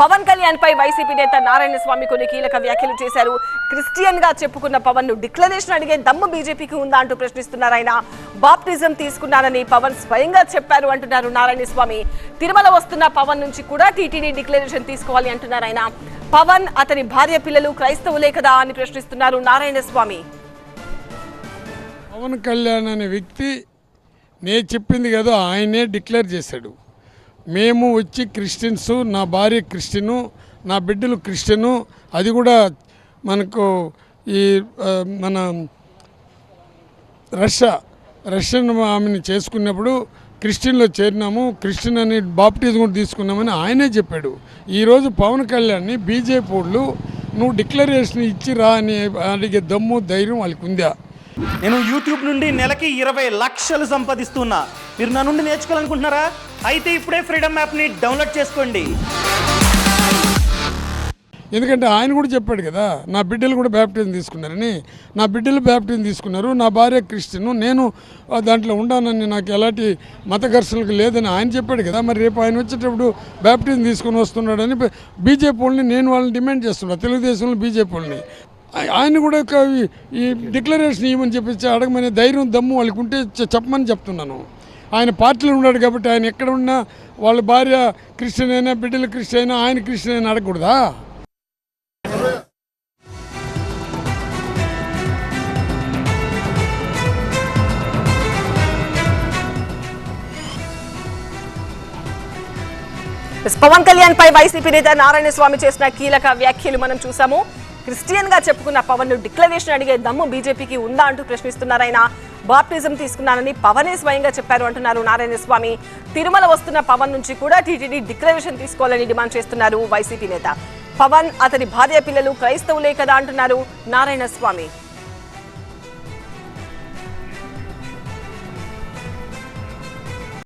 పవన్ కళ్యాణ్ పై వైసీపీ నేత నారాయణ స్వామి కొన్ని కీలక వ్యాఖ్యలు చేశారు. క్రిస్టియన్గా చెప్పుకున్న పవన్ను డిక్లరేషన్ అడిగే దమ్ము బీజేపీకి ఉందా అంటూ ప్రశ్నిస్తున్నారు ఆయన. బాప్టిజం తీసుకున్నారని పవన్ స్వయంగా చెప్పారు అంటున్నారు నారాయణ స్వామి. తిరుమల వస్తున్న పవన్ నుంచి కూడా టీటీడీ డిక్లరేషన్ తీసుకోవాలి అంటున్నారు ఆయన. పవన్ అతని భార్య పిల్లలు క్రైస్తవులే కదా అని ప్రశ్నిస్తున్నారు నారాయణ స్వామి. పవన్ కళ్యాణ్ అనే వ్యక్తి నేను చెప్పింది కదా ఆయనే డిక్లేర్ చేశాడు. మేము వచ్చి క్రిస్టియన్స్ నా భార్య క్రిస్టియను నా బిడ్డలు క్రిస్టియను అది కూడా మనకు ఈ మన రష్యా రష్యన్ ఆమెను చేసుకున్నప్పుడు క్రిస్టియన్లో చేరినాము. క్రిస్టియన్ అని బాప్టిజం కూడా తీసుకున్నామని ఆయనే చెప్పాడు. ఈరోజు పవన్ కళ్యాణ్ని బీజేపీ వాళ్ళు నువ్వు డిక్లరేషన్ ఇచ్చి రా అని అడిగే దమ్ము ధైర్యం వాళ్ళకి ఉందా నేను యూట్యూబ్ నుండి నెలకి ఇరవై లక్షలు సంపాదిస్తున్నా. మీరు నా నుండి నేర్చుకోవాలనుకుంటున్నారా? అయితే ఇప్పుడే ఫ్రీడమ్ యాప్ని డౌన్లోడ్ చేసుకోండి. ఎందుకంటే ఆయన కూడా చెప్పాడు కదా నా బిడ్డలు కూడా బ్యాప్టిజం తీసుకున్నారని. నా బిడ్డలు బ్యాప్టిజం తీసుకున్నారు నా భార్య క్రిస్టియన్ నేను దాంట్లో ఉండానని నాకు ఎలాంటి మత ఘర్షణలకు లేదని ఆయన చెప్పాడు కదా. మరి రేపు ఆయన వచ్చేటప్పుడు బ్యాప్టిజం తీసుకుని వస్తున్నాడని బీజేపీ వాళ్ళని నేను వాళ్ళని డిమాండ్ చేస్తున్నా తెలుగుదేశంలో బీజేపీ వాళ్ళని. ఆయన కూడా ఒక ఈ- డిక్లరేషన్ ఇవ్వమని చెప్పి అడగమనే ధైర్యం దమ్ము వాళ్ళకి ఉంటే చెప్పమని చెప్తున్నాను. ఆయన పార్టీలో ఉన్నాడు కాబట్టి ఆయన ఎక్కడ ఉన్నా వాళ్ళ భార్య క్రిస్టియన్ అయినా బిడ్డలు క్రిస్టియన్ అయినా ఆయన క్రిస్టియన్ అయినా అడగకూడదా? పవన్ కళ్యాణ్ పై వైసీపీ నేత నారాయణ స్వామి చేసిన కీలక వ్యాఖ్యలు మనం చూసాము. క్రిస్టియన్గా చెప్పుకున్న పవన్ను డిక్లరేషన్ అడిగే దమ్ము బీజేపీకి ఉందా అంటూ ప్రశ్నిస్తున్నారు ఆయన బాప్టిజం తీసుకున్నానని పవనే స్వయంగా చెప్పారు అంటున్నారు నారాయణ స్వామి. తిరుమల వస్తున్న పవన్ నుంచి కూడా టీటీడీ డిక్లరేషన్ తీసుకోవాలని డిమాండ్ చేస్తున్నారు వైసీపీ నేత. పవన్ అతని భార్య పిల్లలు క్రైస్తవులే కదా అంటున్నారు నారాయణ స్వామి.